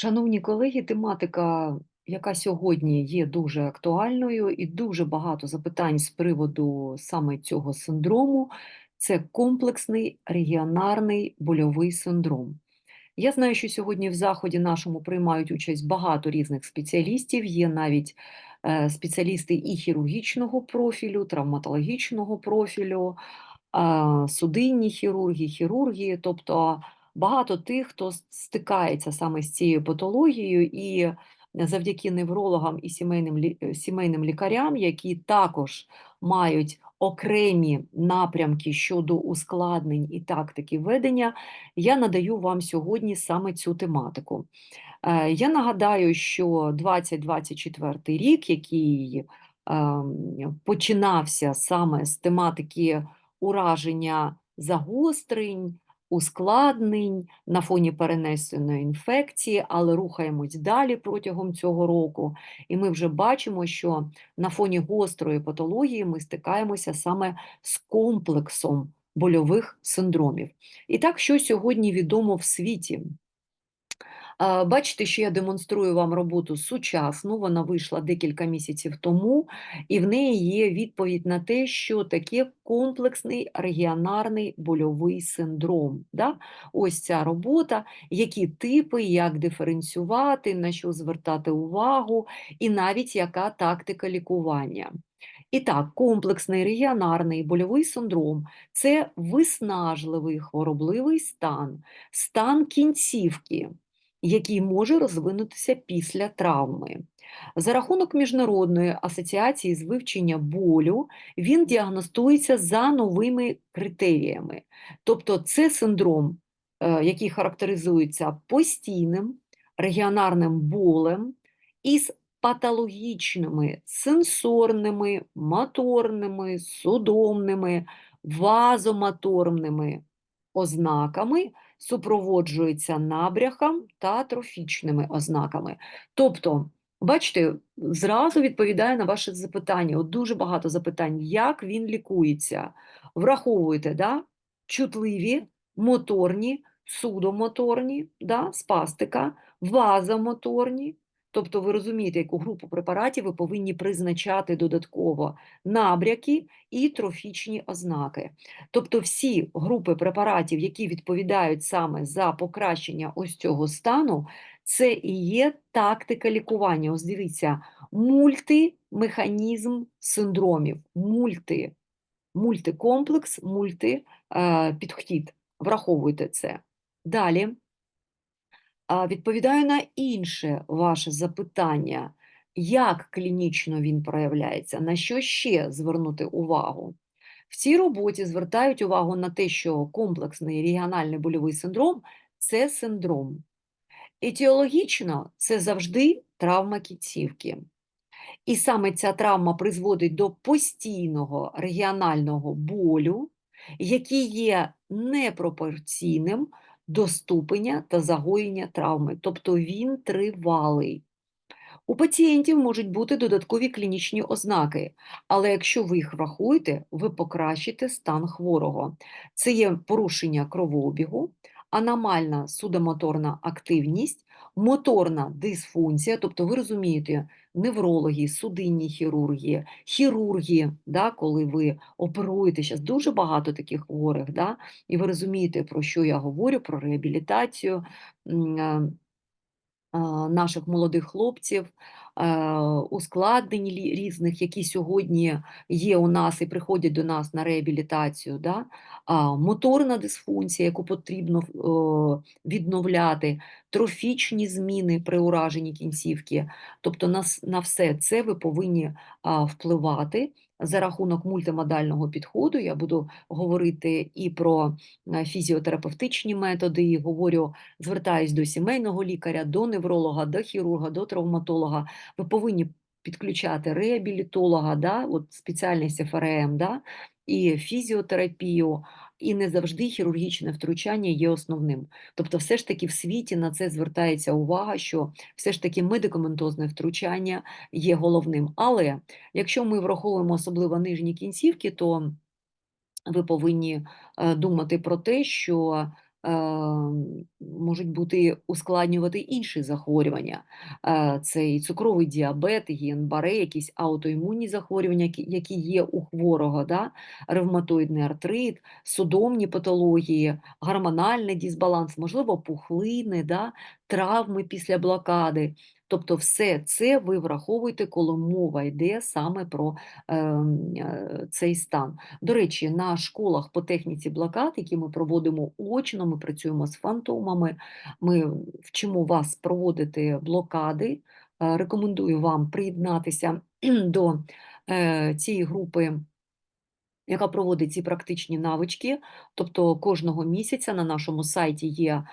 Шановні колеги, тематика, яка сьогодні є дуже актуальною, і дуже багато запитань з приводу саме цього синдрому, це комплексний регіонарний больовий синдром. Я знаю, що сьогодні в заході нашому приймають участь багато різних спеціалістів. Є навіть е, спеціалісти і хірургічного профілю, травматологічного профілю, судинні хірурги, хірурги, тобто багато тих, хто стикається саме з цією патологією, і завдяки неврологам і сімейним, е, сімейним лікарям, які також мають окремі напрямки щодо ускладнень і тактики ведення, я надаю вам сьогодні саме цю тематику. Е, Я нагадаю, що 2024 рік, який ем, починався саме з тематики ураження загострень, ускладнень на фоні перенесеної інфекції, але рухаємось далі протягом цього року, і ми вже бачимо, що на фоні гострої патології ми стикаємося саме з комплексом больових синдромів. І так, що сьогодні відомо в світі? Бачите, що я демонструю вам роботу сучасну, вона вийшла декілька місяців тому, і в неї є відповідь на те, що таке комплексний регіонарний больовий синдром. Да? Ось ця робота, які типи, як диференціювати, на що звертати увагу, і навіть яка тактика лікування. І так, комплексний регіонарний больовий синдром це виснажливий хворобливий стан, стан кінцівки який може розвинутися після травми. За рахунок Міжнародної асоціації з вивчення болю він діагностується за новими критеріями. Тобто це синдром, е, який характеризується постійним регіонарним болем із патологічними сенсорними, моторними, судомними, вазомоторними ознаками супроводжується набряхом та трофічними ознаками. Тобто, бачите, зразу відповідає на ваше запитання. От дуже багато запитань, як він лікується. Враховуйте, да? чутливі, моторні, судомоторні, да? спастика, вазомоторні. Тобто ви розумієте, яку групу препаратів ви повинні призначати додатково набряки і трофічні ознаки. Тобто всі групи препаратів, які відповідають саме за покращення ось цього стану, це і є тактика лікування. Ось дивіться, мультимеханізм синдромів, мульти, мультикомплекс, мультипідхід. Враховуйте це. Далі. Відповідаю на інше ваше запитання, як клінічно він проявляється, на що ще звернути увагу? В цій роботі звертають увагу на те, що комплексний регіональний больовий синдром це синдром. Етіологічно це завжди травма кінцівки. І саме ця травма призводить до постійного регіонального болю, який є непропорційним до ступеня та загоєння травми, тобто він тривалий. У пацієнтів можуть бути додаткові клінічні ознаки, але якщо ви їх врахуєте, ви покращите стан хворого. Це є порушення кровообігу, аномальна судомоторна активність, моторна дисфункція, тобто ви розумієте, неврологи, судинні хірурги, хірурги, да, коли ви оперуєте, зараз дуже багато таких хворих, да, і ви розумієте, про що я говорю, про реабілітацію. е, а, наших молодих хлопців, е, ускладнень різних, які сьогодні є у нас і приходять до нас на реабілітацію, да? моторна дисфункція, яку потрібно е, відновляти, трофічні зміни при ураженні кінцівки. Тобто на, на все це ви повинні впливати за рахунок мультимодального підходу. Я буду говорити і про е, фізіотерапевтичні методи, і говорю звертаюсь до сімейного лікаря, до невролога, до хірурга, до травматолога. Ви повинні підключати реабілітолога, да, от спеціальність ФРМ, да, і фізіотерапію, і не завжди хірургічне втручання є основним. Тобто, все ж таки в світі на це звертається увага, що все ж таки медикаментозне втручання є головним. Але якщо ми враховуємо особливо нижні кінцівки, то ви повинні е, думати про те, що можуть бути ускладнювати інші захворювання. Це і цукровий діабет, і гієн-баре, якісь аутоімунні захворювання, які є у хворого, да? ревматоїдний артрит, судомні патології, гормональний дисбаланс, можливо, пухлини, да? травми після блокади. Тобто все це ви враховуєте, коли мова йде саме про ем, е, цей стан. До речі, на школах по техніці блокад, які ми проводимо очно, ми працюємо з фантомами, ми вчимо вас проводити блокади. Е, Рекомендую вам приєднатися до е, цієї групи яка проводить ці практичні навички. Тобто кожного місяця на нашому сайті є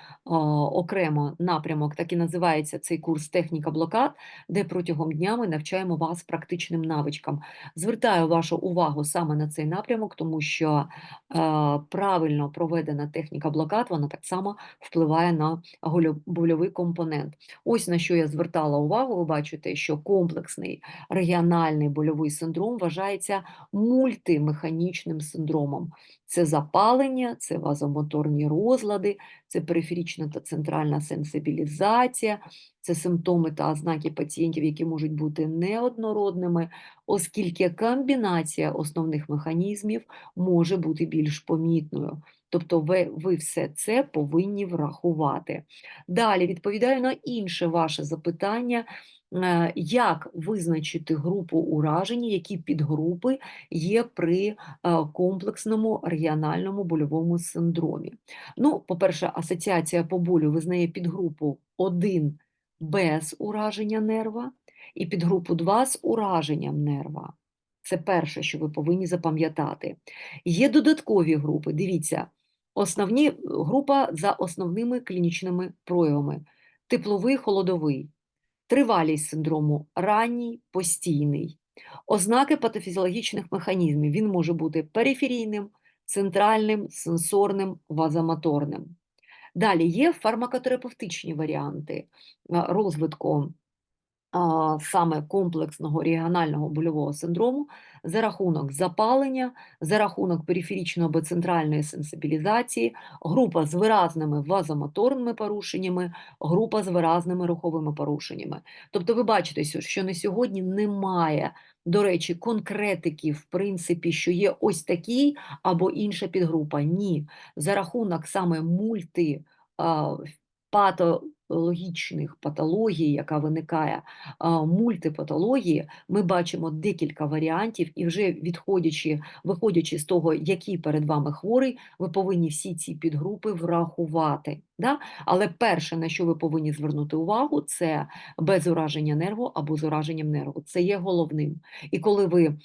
окремо напрямок, так і називається цей курс техніка блокад, де протягом дня ми навчаємо вас практичним навичкам. Звертаю вашу увагу саме на цей напрямок, тому що правильно проведена техніка блокад, вона так само впливає на больовий компонент. Ось на що я звертала увагу. Ви бачите, що комплексний регіональний больовий синдром вважається мультимеханічним синдромом. Це запалення, це вазомоторні розлади, це периферічна та центральна сенсибілізація, це симптоми та ознаки пацієнтів, які можуть бути неоднородними, оскільки комбінація основних механізмів може бути більш помітною. Тобто ви, ви все це повинні врахувати. Далі відповідаю на інше ваше запитання. Е, Як визначити групу ураження, які підгрупи є при е, комплексному регіональному больовому синдромі? Ну, по-перше, асоціація по болю визнає підгрупу 1 без ураження нерва і підгрупу 2 з ураженням нерва. Це перше, що ви повинні запам'ятати. Є додаткові групи. Дивіться, основні група за основними клінічними проявами: тепловий, холодовий. Тривалість синдрому ранній, постійний. Ознаки патофізіологічних механізмів. Він може бути периферійним, центральним, сенсорним, вазомоторним. Далі є фармакотерапевтичні варіанти розвитку саме комплексного регіонального больового синдрому за рахунок запалення, за рахунок периферічної або центральної сенсибілізації, група з виразними вазомоторними порушеннями, група з виразними руховими порушеннями. Тобто ви бачите, що на сьогодні немає, до речі, конкретики, в принципі, що є ось такий або інша підгрупа. Ні, за рахунок саме мульти патологічних патологій, яка виникає, мультипатології, ми бачимо декілька варіантів, і вже відходячи, виходячи з того, який перед вами хворий, ви повинні всі ці підгрупи врахувати. Да? Але перше, на що ви повинні звернути увагу, це без ураження нерву або з ураженням нерву. Це є головним. І коли ви е,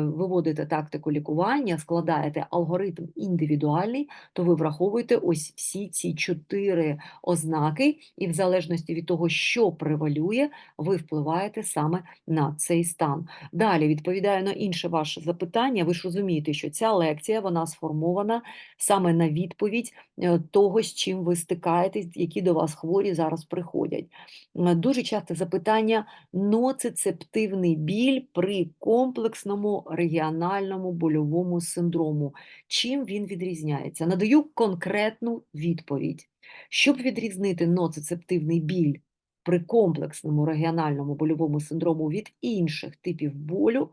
виводите тактику лікування, складаєте алгоритм індивідуальний, то ви враховуєте ось всі ці чотири ознаки, і в залежності від того, що превалює, ви впливаєте саме на цей стан. Далі відповідаю на інше ваше запитання. Ви ж розумієте, що ця лекція вона сформована саме на відповідь е, того, з чим ви стикаєтесь, які до вас хворі зараз приходять. Дуже часте запитання: ноцицептивний біль при комплексному регіональному больовому синдрому. Чим він відрізняється? Надаю конкретну відповідь. Щоб відрізнити ноцицептивний біль при комплексному регіональному больовому синдрому від інших типів болю,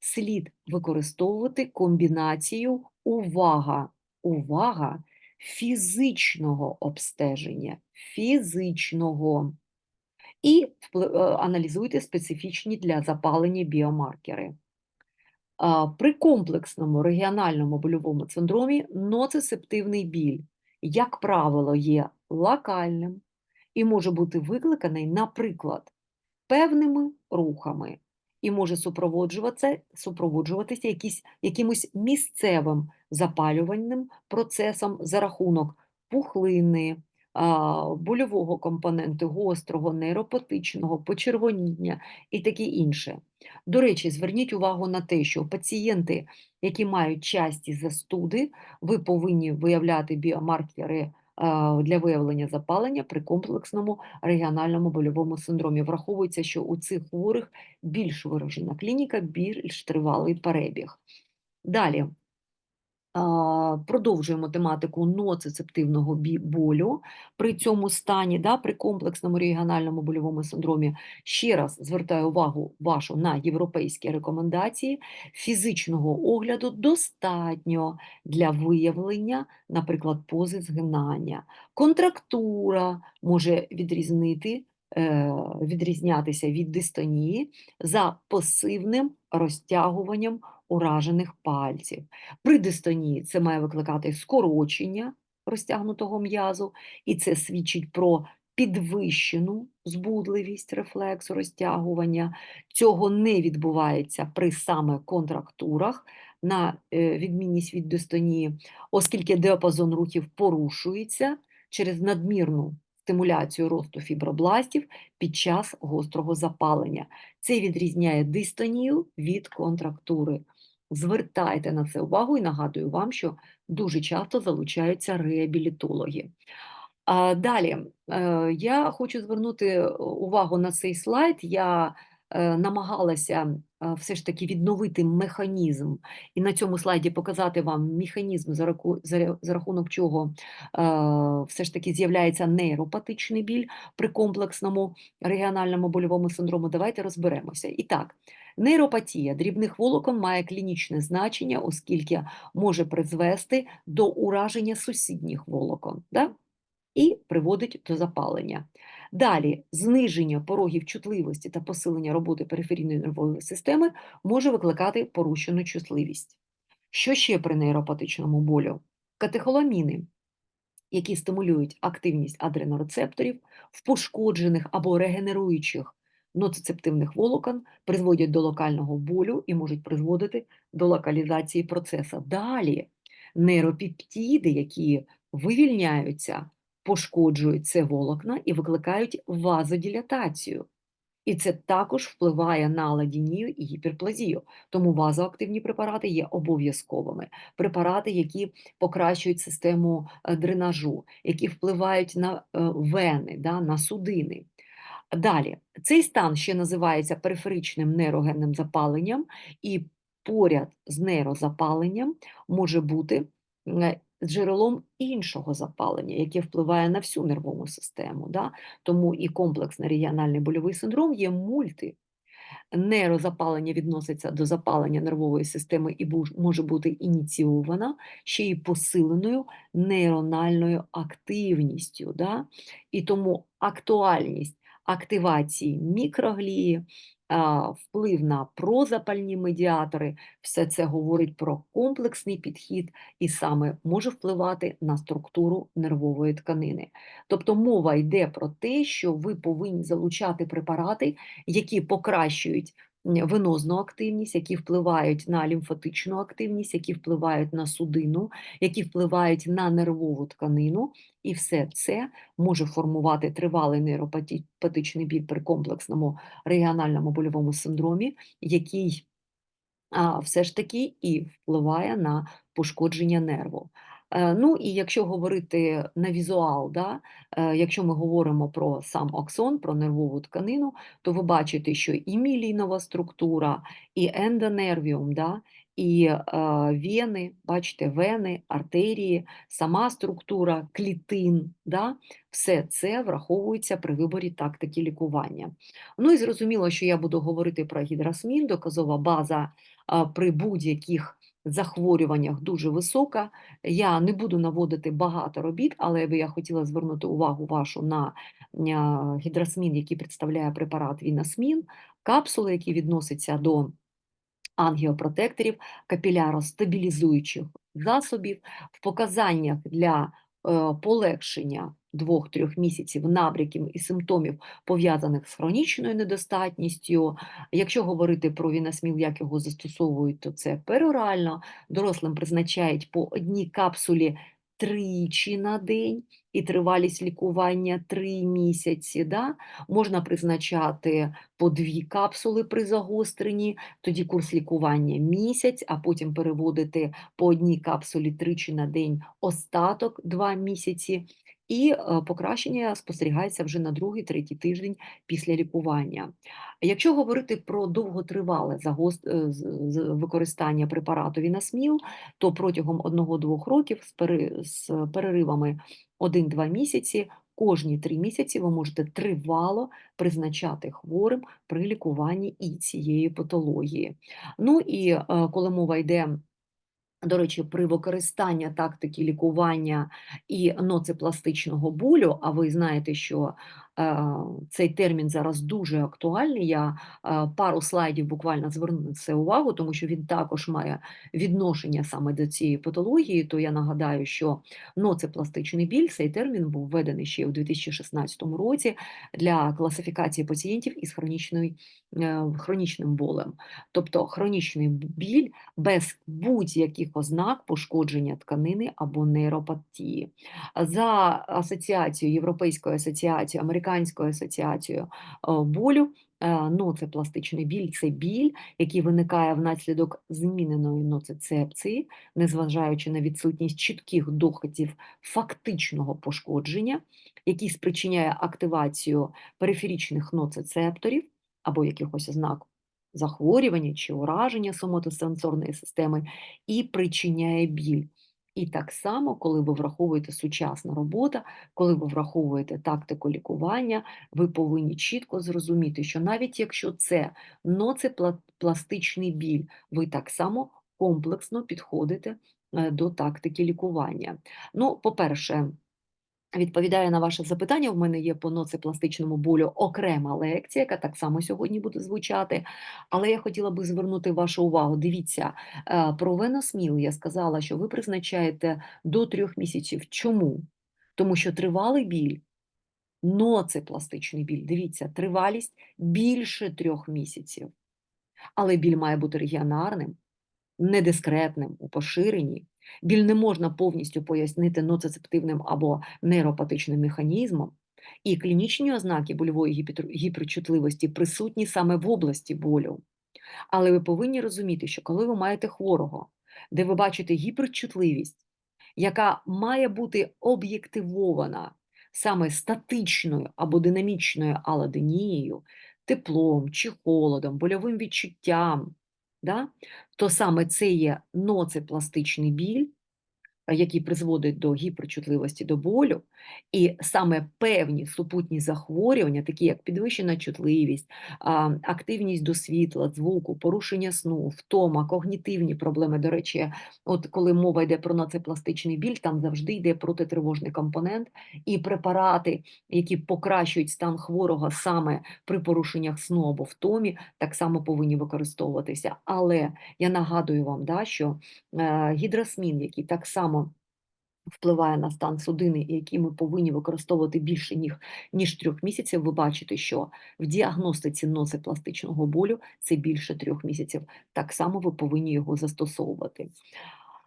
слід використовувати комбінацію увага, увага фізичного обстеження, фізичного. І е, аналізуйте специфічні для запалення біомаркери. При комплексному регіональному больовому синдромі ноцисептивний біль, як правило, є локальним і може бути викликаний, наприклад, певними рухами. І може супроводжуватися, супроводжуватися якісь, якимось місцевим запалювальним процесом за рахунок пухлини, больового компоненту, гострого, нейропатичного, почервоніння і таке інше. До речі, зверніть увагу на те, що пацієнти, які мають часті застуди, ви повинні виявляти біомаркери для виявлення запалення при комплексному регіональному больовому синдромі. Враховується, що у цих хворих більш виражена клініка, більш тривалий перебіг. Далі. Продовжуємо тематику ноцицептивного болю при цьому стані, да, при комплексному регіональному больовому синдромі. Ще раз звертаю увагу вашу на європейські рекомендації. Фізичного огляду достатньо для виявлення, наприклад, пози згинання. Контрактура може відрізнити, е, відрізнятися від дистонії за пасивним розтягуванням уражених пальців. При дистонії це має викликати скорочення розтягнутого м'язу, і це свідчить про підвищену збудливість рефлексу розтягування. Цього не відбувається при саме контрактурах, на е, відмінність від дистонії, оскільки діапазон рухів порушується через надмірну стимуляцію росту фібробластів під час гострого запалення. Це відрізняє дистонію від контрактури. Звертайте на це увагу і нагадую вам, що дуже часто залучаються реабілітологи. Далі е, я хочу звернути увагу на цей слайд. Я е, намагалася е, все ж таки відновити механізм, і на цьому слайді показати вам механізм, за раку- за за рахунок чого все ж таки з'являється нейропатичний біль при комплексному регіональному больовому синдрому. Давайте розберемося. І так, Нейропатія дрібних волокон має клінічне значення, оскільки може призвести до ураження сусідніх волокон да? І приводить до запалення. Далі, зниження порогів чутливості та посилення роботи периферійної нервової системи може викликати порушену чутливість. Що ще при нейропатичному болю? Катехоламіни, які стимулюють активність адренорецепторів в пошкоджених або регенеруючих ноцицептивних волокон призводять до локального болю і можуть призводити до локалізації процесу. Далі нейропептиди, які вивільняються, пошкоджують це волокна і викликають вазодилатацію. І це також впливає на ладінію і гіперплазію. Тому вазоактивні препарати є обов'язковими. Препарати, які покращують систему е, дренажу, які впливають на е, вени, да, на судини. Далі, цей стан ще називається периферичним нейрогенним запаленням, і поряд з нейрозапаленням може бути джерелом іншого запалення, яке впливає на всю нервову систему. Да? Тому і комплексний регіональний больовий синдром є мульти. Нейрозапалення відноситься до запалення нервової системи і може бути ініційована ще й посиленою нейрональною активністю. Да? І тому актуальність активації мікроглії, вплив на прозапальні медіатори, все це говорить про комплексний підхід і саме може впливати на структуру нервової тканини. Тобто мова йде про те, що ви повинні залучати препарати, які покращують венозну активність, які впливають на лімфатичну активність, які впливають на судину, які впливають на нервову тканину, і все це може формувати тривалий нейропатичний біль при комплексному регіональному больовому синдромі, який все ж таки і впливає на пошкодження нерву. Е, ну і якщо говорити на візуал, да, е, якщо ми говоримо про сам аксон, про нервову тканину, то ви бачите, що і мілінова структура, і ендонервіум, да, і е, вени, бачите, вени, артерії, сама структура, клітин, да, все це враховується при виборі тактики лікування. Ну і зрозуміло, що я буду говорити про гідросмін, доказова база при будь-яких захворюваннях дуже висока. Я не буду наводити багато робіт, але би я хотіла звернути увагу вашу на гідросмін, який представляє препарат Вінасмін, капсули, які відносяться до ангіопротекторів, капіляростабілізуючих засобів, в показаннях для е, полегшення двох-трьох місяців набряків і симптомів, пов'язаних з хронічною недостатністю. Якщо говорити про вінасміл, як його застосовують, то це перорально. Дорослим призначають по одній капсулі тричі на день і тривалість лікування три місяці. Да? Можна призначати по дві капсули при загостренні, тоді курс лікування місяць, а потім переводити по одній капсулі тричі на день остаток два місяці. І е, покращення спостерігається вже на другий-третій тиждень після лікування. Якщо говорити про довготривале загос- е, використання препарату Вінасміл, то протягом 1-2 років з пере- з переривами 1-2 місяці. Кожні 3 місяці ви можете тривало призначати хворим при лікуванні і цієї патології. Ну і е, коли мова йде до речі, при використанні тактики лікування і ноцепластичного болю, а ви знаєте, що цей термін зараз дуже актуальний. Я е, пару слайдів буквально зверну на це увагу, тому що він також має відношення саме до цієї патології. То я нагадаю, що ноцепластичний біль цей термін був введений ще у 2016 році для класифікації пацієнтів із е, хронічним болем. Тобто хронічний біль без будь-яких ознак пошкодження тканини або нейропатії. За асоціацією, Європейською асоціацією, Американською асоціацією е, болю, е, ноцепластичний біль це біль, який виникає внаслідок зміненої ноцецепції, незважаючи на відсутність чітких доказів фактичного пошкодження, який спричиняє активацію периферічних ноцецепторів або якихось ознак захворювання чи ураження сомотосенсорної системи і причиняє біль. І так само, коли ви враховуєте сучасна робота, коли ви враховуєте тактику лікування, ви повинні чітко зрозуміти, що навіть якщо це ноцепластичний біль, ви так само комплексно підходите е, до тактики лікування. Ну, по-перше, Відповідаю на ваше запитання. В мене є по ноцепластичному болю окрема лекція, яка так само сьогодні буде звучати. Але я хотіла би звернути вашу увагу. Дивіться, е, про веносміл я сказала, що ви призначаєте до трьох місяців. Чому? Тому що тривалий біль, ноцепластичний біль, дивіться, тривалість більше трьох місяців. Але біль має бути регіонарним, недискретним у поширенні. Біль не можна повністю пояснити ноцецептивним або нейропатичним механізмом, і клінічні ознаки больової гіперчутливості присутні саме в області болю. Але ви повинні розуміти, що коли ви маєте хворого, де ви бачите гіперчутливість, яка має бути об'єктивована саме статичною або динамічною алоденією, теплом чи холодом, больовим відчуттям, да? то саме це є ноцепластичний біль, який призводить до гіперчутливості до болю, і саме певні супутні захворювання, такі як підвищена чутливість, активність до світла, звуку, порушення сну, втома, когнітивні проблеми. До речі, от коли мова йде про ноцепластичний біль, там завжди йде протитривожний компонент, і препарати, які покращують стан хворого саме при порушеннях сну або втомі, так само повинні використовуватися. Але я нагадую вам, да, що е, гідросмін, який так само впливає на стан судини, і які ми повинні використовувати більше ніж, ніж трьох місяців, ви бачите, що в діагностиці ноцепластичного болю це більше трьох місяців. Так само ви повинні його застосовувати.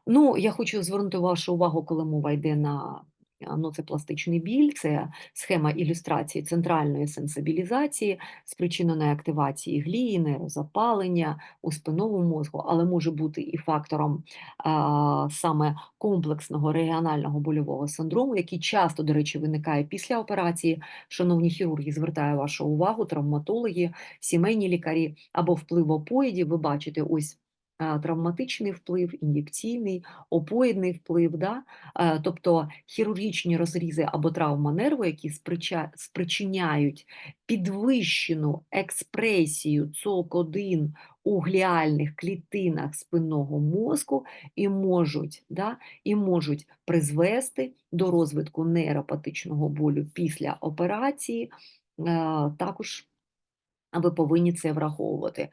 Ну, я хочу звернути вашу увагу, коли мова йде на а, ноцепластичний біль, це схема ілюстрації центральної сенсибілізації, спричиненої активації глії, нейрозапалення у спинному мозку, але може бути і фактором а, саме комплексного регіонального больового синдрому, який часто, до речі, виникає після операції. Шановні хірурги, звертаю вашу увагу, травматологи, сімейні лікарі або вплив опоїдів. Ви бачите, ось травматичний вплив, ін'єкційний, опоїдний вплив, да? Тобто хірургічні розрізи або травма нерву, які спричиняють підвищену експресію ЦОК1 у гліальних клітинах спинного мозку і можуть, да, і можуть призвести до розвитку нейропатичного болю після операції. Також а ви повинні це враховувати.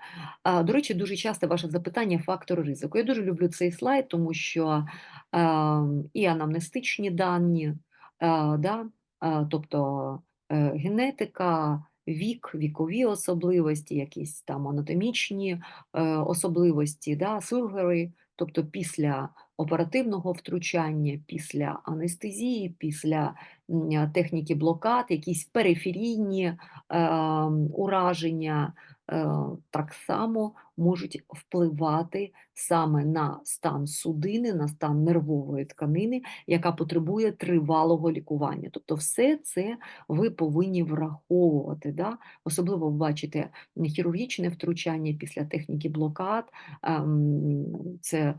До речі, дуже часто ваше запитання фактор ризику. Я дуже люблю цей слайд, тому що е, і анамнестичні дані, е, да, е, тобто е, генетика, вік, вікові особливості, якісь там анатомічні особливості, да, surgery, тобто після оперативного втручання, після анестезії, після техніки блокад, якісь периферійні ем, ураження, так само можуть впливати саме на стан судини, на стан нервової тканини, яка потребує тривалого лікування. Тобто, все це ви повинні враховувати. Да? Особливо ви бачите хірургічне втручання після техніки блокад. ем, Це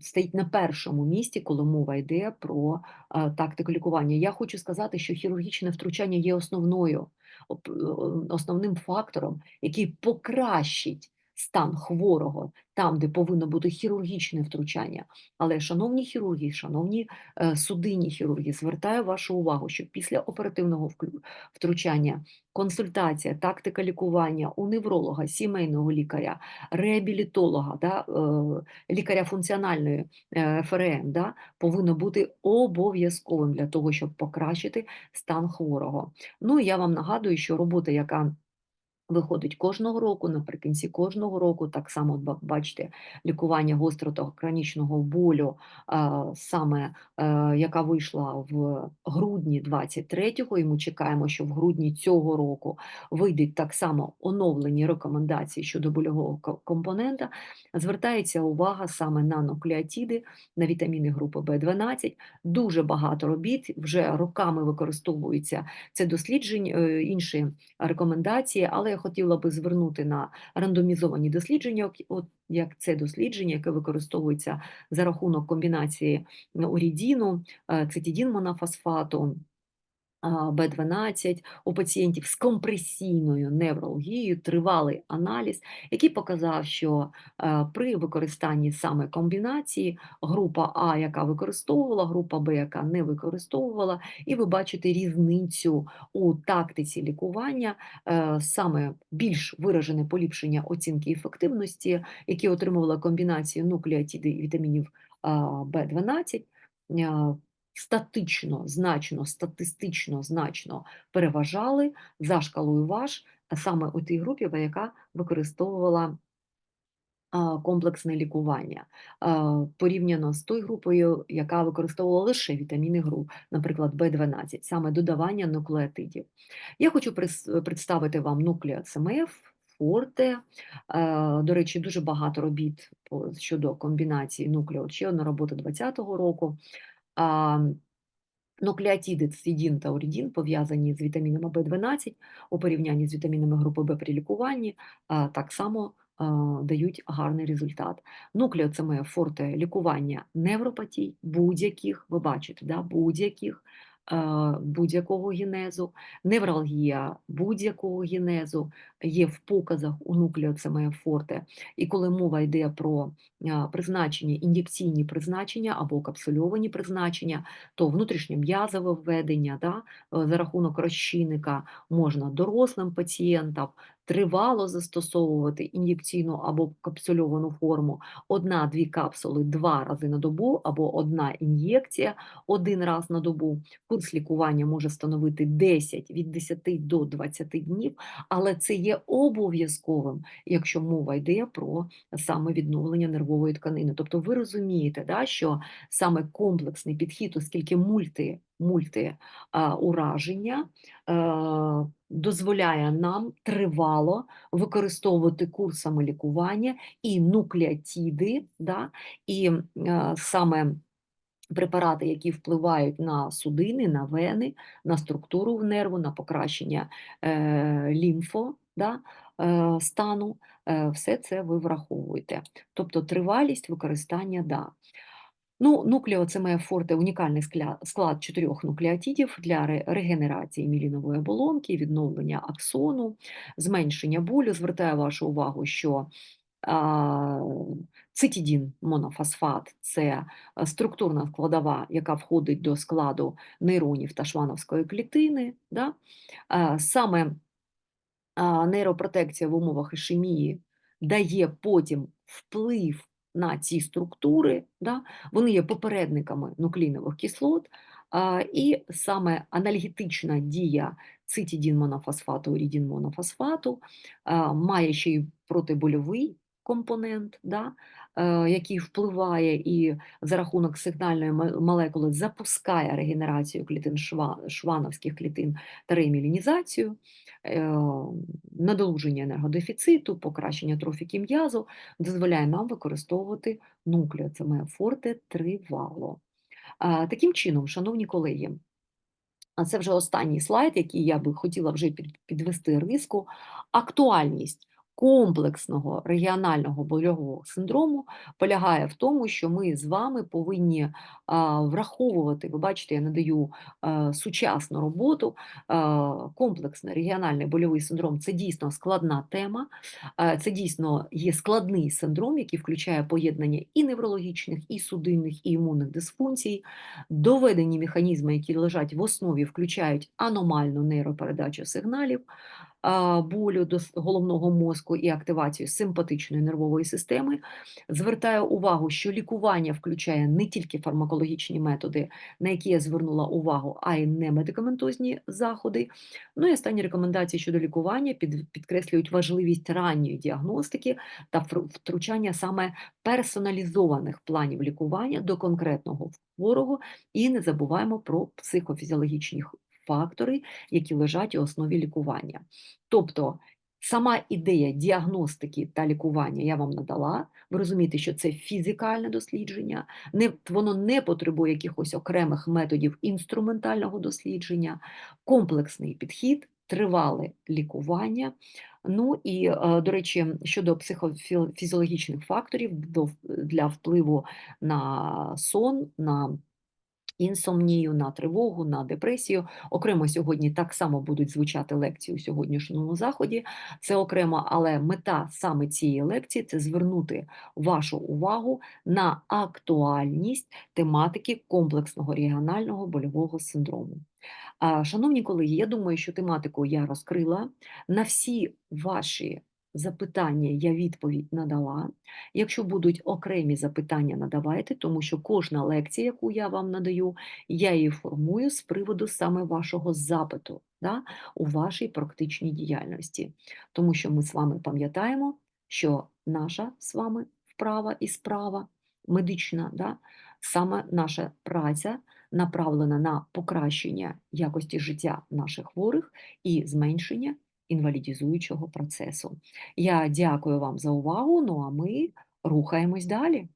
стоїть на першому місці, коли мова йде про е, тактику лікування. Я хочу сказати, що хірургічне втручання є основною, е, основним фактором, який покращить стан хворого там, де повинно бути хірургічне втручання. Але, шановні хірурги, шановні е, судинні хірурги, звертаю вашу увагу, що після оперативного втручання консультація, тактика лікування у невролога, сімейного лікаря, реабілітолога, да, е, лікаря функціональної е, ФРМ, да, повинно бути обов'язковим для того, щоб покращити стан хворого. Ну я вам нагадую, що робота, яка Виходить кожного року, наприкінці кожного року, так само бачите, лікування гострого та хронічного болю, саме е, яка вийшла в грудні 23-го, і ми чекаємо, що в грудні цього року вийдуть так само оновлені рекомендації щодо больового компонента. Звертається увага саме на нуклеотиди, на вітаміни групи В12. Дуже багато робіт вже роками використовуються це досліджень, е, інші рекомендації, але хотіла би звернути на рандомізовані дослідження, от як це дослідження, яке використовується за рахунок комбінації урідіну, е, монофосфату, Б12 у пацієнтів з компресійною невралгією, тривалий аналіз, який показав, що е, при використанні саме комбінації група А, яка використовувала, група Б, яка не використовувала, і ви бачите різницю у тактиці лікування, е, саме більш виражене поліпшення оцінки ефективності, які отримувала комбінація нуклеотиди і вітамінів В12 статично, значно, статистично значно переважали за шкалою ВАЖ саме у тій групі, яка використовувала комплексне лікування порівняно з тою групою, яка використовувала лише вітаміни груп, наприклад, В12, саме додавання нуклеотидів. Я хочу представити вам нуклеоцемеф, Форте. Е, До речі, дуже багато робіт щодо комбінації нуклео. Ще одна робота 2020 року. Нуклеотиди цидін та урідін пов'язані з вітамінами В12 у порівнянні з вітамінами групи В при лікуванні так само дають гарний результат. Нуклеоцемея форте лікування невропатій, будь-яких, ви бачите, да, будь-яких, будь-якого генезу, невралгія будь-якого генезу є в показах у нуклеоцемея форте. І коли мова йде про призначення, ін'єкційні призначення або капсульовані призначення, то внутрішньом'язове введення да, е, за рахунок розчинника можна дорослим пацієнтам тривало застосовувати ін'єкційну або капсульовану форму, одна-дві капсули два рази на добу, або одна ін'єкція один раз на добу. Курс лікування може становити 10 від 10 до 20 днів, але це є обов'язковим, якщо мова йде про саме відновлення нервової тканини. Тобто ви розумієте, да, що саме комплексний підхід, оскільки мульти, мульти а, ураження е, дозволяє нам тривало використовувати курсами лікування і нуклеотиди, да, і е, саме препарати, які впливають на судини, на вени, на структуру в нерву, на покращення е, лімфо, да, е, стану, е, все це ви враховуєте. Тобто тривалість використання, да. Ну, нуклеоцемея форте унікальний склад чотирьох нуклеотидів для регенерації мілінової оболонки, відновлення аксону, зменшення болю. Звертаю вашу увагу, що цитідін монофосфат це структурна складова, яка входить до складу нейронів та швановської клітини. Да? А, Саме нейропротекція в умовах ішемії дає потім вплив на ці структури, да? вони є попередниками нуклінових кислот, і саме анальгетична дія цитідін рідінмонофосфату має ще й протибольовий компонент, да, е, який впливає і за рахунок сигнальної молекули запускає регенерацію клітин шва, швановських клітин та реемілінізацію, е, надолуження енергодефіциту, покращення трофіки м'язу, дозволяє нам використовувати нуклеоцеме форте тривало. А, Таким чином, шановні колеги, а це вже останній слайд, який я би хотіла вже підвести риску. Актуальність комплексного регіонального больового синдрому полягає в тому, що ми з вами повинні а, враховувати, ви бачите, я надаю а, сучасну роботу. а, Комплексний регіональний больовий синдром це дійсно складна тема, це дійсно є складний синдром, який включає поєднання і неврологічних, і судинних, і імунних дисфункцій. Доведені механізми, які лежать в основі, включають аномальну нейропередачу сигналів, болю до головного мозку і активацію симпатичної нервової системи. Звертаю увагу, що лікування включає не тільки фармакологічні методи, на які я звернула увагу, а й немедикаментозні заходи. Ну і останні рекомендації щодо лікування під, підкреслюють важливість ранньої діагностики та втручання саме персоналізованих планів лікування до конкретного хворого, і не забуваємо про психофізіологічні фактори, які лежать у основі лікування. Тобто сама ідея діагностики та лікування я вам надала. Ви розумієте, що це фізикальне дослідження, не, воно не потребує якихось окремих методів інструментального дослідження, комплексний підхід, тривале лікування. Ну і, е, до речі, щодо психофізіологічних факторів для впливу на сон, на інсомнію, на тривогу, на депресію. Окремо сьогодні так само будуть звучати лекції у сьогоднішньому заході. Це окремо, але мета саме цієї лекції це звернути вашу увагу на актуальність тематики комплексного регіонального больового синдрому. Шановні колеги, я думаю, що тематику я розкрила. На всі ваші запитання я відповідь надала. Якщо будуть окремі запитання, надавайте, тому що кожна лекція, яку я вам надаю, я її формую з приводу саме вашого запиту да, у вашій практичній діяльності. Тому що ми з вами пам'ятаємо, що наша з вами вправа і справа медична, да, саме наша праця направлена на покращення якості життя наших хворих і зменшення інвалідізуючого процесу. Я дякую вам за увагу. Ну а ми рухаємось далі.